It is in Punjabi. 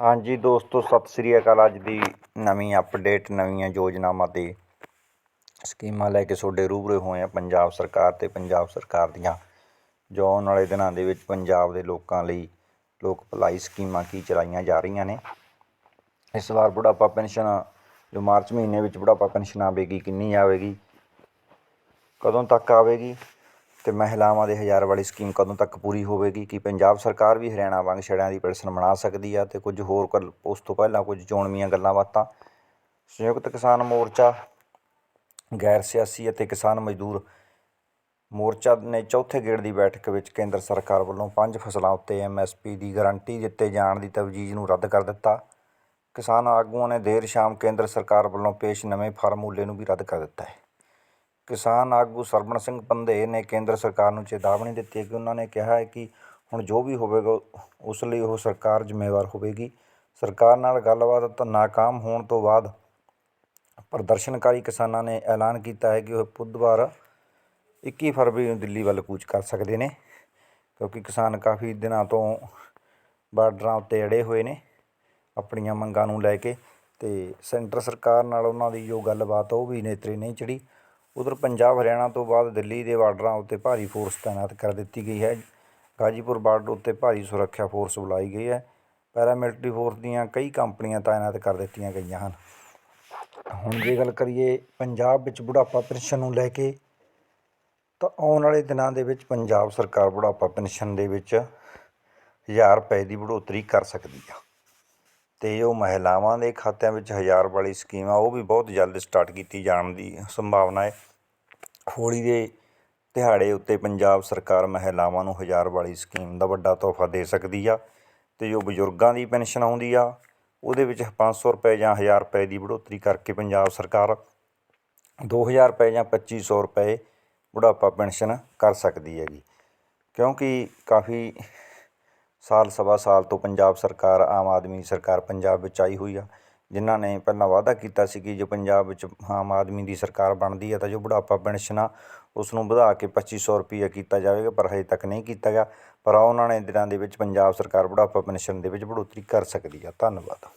ਹਾਂਜੀ ਦੋਸਤੋ, ਸਤਿ ਸ੍ਰੀ ਅਕਾਲ। ਅੱਜ ਦੀ ਨਵੀਂ ਅਪਡੇਟ ਨਵੀਆਂ ਯੋਜਨਾਵਾਂ ਤੇ ਸਕੀਮਾਂ ਲੈ ਕੇ ਤੁਹਾਡੇ ਰੂਬਰੂ ਹੋਏ ਆ ਪੰਜਾਬ ਸਰਕਾਰ ਤੇ ਪੰਜਾਬ ਸਰਕਾਰ ਦੀਆਂ। ਜੋ ਆਉਣ ਵਾਲੇ ਦਿਨਾਂ ਦੇ ਵਿੱਚ ਪੰਜਾਬ ਦੇ ਲੋਕਾਂ ਲਈ ਲੋਕ ਭਲਾਈ ਸਕੀਮਾਂ ਕੀ ਚਲਾਈਆਂ ਜਾ ਰਹੀਆਂ ਨੇ? ਇਸ ਵਾਰ ਬੁਢਾਪਾ ਪੈਨਸ਼ਨ, ਜੋ ਮਾਰਚ ਮਹੀਨੇ ਵਿੱਚ ਬੁਢਾਪਾ ਪੈਨਸ਼ਨ ਆਵੇਗੀ, ਕਿੰਨੀ ਆਵੇਗੀ? ਕਦੋਂ ਤੱਕ ਆਵੇਗੀ? ਤੇ ਮਹਿਲਾਵਾਂ ਦੇ ਹਜ਼ਾਰ ਵਾਲੀ ਸਕੀਮ ਕਦੋਂ ਤੱਕ ਪੂਰੀ ਹੋਵੇਗੀ? ਕਿ ਪੰਜਾਬ ਸਰਕਾਰ ਵੀ ਹਰਿਆਣਾ ਵਾਂਗ ਛੜਿਆਂ ਦੀ ਪੈਨਸ਼ਨ ਬਣਾ ਸਕਦੀ ਆ ਤੇ ਕੁਝ ਹੋਰ ਗੱਲ- ਉਸ ਤੋਂ ਪਹਿਲਾਂ ਕੁਝ ਚੋਣਵੀਆਂ ਗੱਲਾਂ ਬਾਤਾਂ? ਸੰਯੁਕਤ ਕਿਸਾਨ ਮੋਰਚਾ ਗੈਰ ਸਿਆਸੀ ਅਤੇ ਕਿਸਾਨ ਮਜ਼ਦੂਰ ਮੋਰਚਾ ਨੇ ਚੌਥੇ ਗੇੜ ਦੀ ਬੈਠਕ ਵਿੱਚ ਕੇਂਦਰ ਸਰਕਾਰ ਵੱਲੋਂ ਪੰਜ ਫਸਲਾਂ ਉੱਤੇ ਐਮਐਸਪੀ ਦੀ ਗਾਰੰਟੀ ਦਿੱਤੇ ਜਾਣ ਦੀ ਤਵਜੀਜ਼ ਨੂੰ ਰੱਦ ਕਰ ਦਿੱਤਾ। ਕਿਸਾਨ ਆਗੂਆਂ ਨੇ ਦੇਰ ਸ਼ਾਮ ਕੇਂਦਰ ਸਰਕਾਰ ਵੱਲੋਂ ਪੇਸ਼ ਨਵੇਂ ਫਾਰਮੂਲੇ ਨੂੰ ਵੀ ਰੱਦ ਕਰ ਦਿੱਤਾ ਹੈ। ਕਿਸਾਨ ਆਗੂ ਸਰਬਣ ਸਿੰਘ ਪੰਧੇ ਨੇ ਕੇਂਦਰ ਸਰਕਾਰ ਨੂੰ ਚੇਤਾਵਨੀ ਦਿੱਤੀ ਹੈ ਕਿ ਉਹਨਾਂ ਨੇ ਕਿਹਾ ਹੈ ਕਿ ਹੁਣ ਜੋ ਵੀ ਹੋਵੇਗਾ, ਉਸ ਲਈ ਉਹ ਸਰਕਾਰ ਜ਼ਿੰਮੇਵਾਰ ਹੋਵੇਗੀ। ਸਰਕਾਰ ਨਾਲ ਗੱਲਬਾਤ ਤਾਂ ਨਾਕਾਮ ਹੋਣ ਤੋਂ ਬਾਅਦ ਪ੍ਰਦਰਸ਼ਨਕਾਰੀ ਕਿਸਾਨਾਂ ਨੇ ਐਲਾਨ ਕੀਤਾ ਹੈ ਕਿ ਉਹ ਬੁੱਧਵਾਰ 21 ਫਰਵਰੀ ਨੂੰ ਦਿੱਲੀ ਵੱਲ ਕੂਚ ਕਰ ਸਕਦੇ ਨੇ, ਕਿਉਂਕਿ ਕਿਸਾਨ ਕਾਫੀ ਦਿਨਾਂ ਤੋਂ ਬਾਰਡਰਾਂ ਉੱਤੇ ਅੜੇ ਹੋਏ ਨੇ ਆਪਣੀਆਂ ਮੰਗਾਂ ਨੂੰ ਲੈ ਕੇ ਤੇ ਸੈਂਟਰ ਸਰਕਾਰ ਨਾਲ ਉਹਨਾਂ ਦੀ ਜੋ ਗੱਲਬਾਤ ਉਹ ਵੀ ਨੇਤਰੇ ਨਹੀਂ ਚੜੀ ਉਧਰ ਪੰਜਾਬ ਹਰਿਆਣਾ ਤੋਂ ਬਾਅਦ ਦਿੱਲੀ ਦੇ ਬਾਰਡਰਾਂ ਉੱਤੇ ਭਾਰੀ ਫੋਰਸ ਤਾਇਨਾਤ ਕਰ ਦਿੱਤੀ ਗਈ ਹੈ। ਗਾਜੀਪੁਰ ਬਾਰਡਰ ਉੱਤੇ ਭਾਰੀ ਸੁਰੱਖਿਆ ਫੋਰਸ ਬੁਲਾਈ ਗਈ ਹੈ। ਪੈਰਾਮਿਲਟਰੀ ਫੋਰਸ ਦੀਆਂ ਕਈ ਕੰਪਨੀਆਂ ਤਾਇਨਾਤ ਕਰ ਦਿੱਤੀਆਂ ਗਈਆਂ ਹਨ। ਹੁਣ ਜੇ ਗੱਲ ਕਰੀਏ ਪੰਜਾਬ ਵਿੱਚ ਬੁਢਾਪਾ ਪੈਨਸ਼ਨ ਨੂੰ ਲੈ ਕੇ, ਤਾਂ ਆਉਣ ਵਾਲੇ ਦਿਨਾਂ ਦੇ ਵਿੱਚ ਪੰਜਾਬ ਸਰਕਾਰ ਬੁਢਾਪਾ ਪੈਨਸ਼ਨ ਦੇ ਵਿੱਚ 1000 ਰੁਪਏ ਦੀ ਬੜੋਤਰੀ ਕਰ ਸਕਦੀ ਆ। ਅਤੇ ਜੋ ਮਹਿਲਾਵਾਂ ਦੇ ਖਾਤਿਆਂ ਵਿੱਚ ਹਜ਼ਾਰ ਵਾਲੀ ਸਕੀਮ ਆ, ਉਹ ਵੀ ਬਹੁਤ ਜਲਦ ਸਟਾਰਟ ਕੀਤੀ ਜਾਣ ਦੀ ਸੰਭਾਵਨਾ ਹੈ। ਹੋਲੀ ਦੇ ਦਿਹਾੜੇ ਉੱਤੇ ਪੰਜਾਬ ਸਰਕਾਰ ਮਹਿਲਾਵਾਂ ਨੂੰ ਹਜ਼ਾਰ ਵਾਲੀ ਸਕੀਮ ਦਾ ਵੱਡਾ ਤੋਹਫਾ ਦੇ ਸਕਦੀ ਆ ਅਤੇ ਜੋ ਬਜ਼ੁਰਗਾਂ ਦੀ ਪੈਨਸ਼ਨ ਆਉਂਦੀ ਆ, ਉਹਦੇ ਵਿੱਚ 500 ਰੁਪਏ ਜਾਂ 1000 ਰੁਪਏ ਦੀ ਬੜੋਤਰੀ ਕਰਕੇ ਪੰਜਾਬ ਸਰਕਾਰ 2000 ਰੁਪਏ ਜਾਂ 2500 ਰੁਪਏ ਬੁਢਾਪਾ ਪੈਨਸ਼ਨ ਕਰ ਸਕਦੀ ਹੈਗੀ। ਕਿਉਂਕਿ ਕਾਫੀ ਸਾਲ ਸਵਾ ਸਾਲ ਤੋਂ ਪੰਜਾਬ ਸਰਕਾਰ, ਆਮ ਆਦਮੀ ਸਰਕਾਰ ਪੰਜਾਬ ਵਿੱਚ ਆਈ ਹੋਈ ਆ। ਜਿਨ੍ਹਾਂ ਨੇ ਪਹਿਲਾਂ ਵਾਅਦਾ ਕੀਤਾ ਸੀ ਕਿ ਜੇ ਪੰਜਾਬ ਵਿੱਚ ਆਮ ਆਦਮੀ ਦੀ ਸਰਕਾਰ ਬਣਦੀ ਹੈ ਤਾਂ ਜੋ ਬੁਢਾਪਾ ਪੈਨਸ਼ਨ ਆ ਉਸ ਨੂੰ ਵਧਾ ਕੇ 2500 ਰੁਪਈਆ ਕੀਤਾ ਜਾਵੇਗਾ, ਪਰ ਹਜੇ ਤੱਕ ਨਹੀਂ ਕੀਤਾ ਗਿਆ। ਪਰ ਉਹਨਾਂ ਨੇ ਦਿਨਾਂ ਦੇ ਵਿੱਚ ਪੰਜਾਬ ਸਰਕਾਰ ਬੁਢਾਪਾ ਪੈਨਸ਼ਨ ਦੇ ਵਿੱਚ ਬੜੋਤਰੀ ਕਰ ਸਕਦੀ ਆ। ਧੰਨਵਾਦ।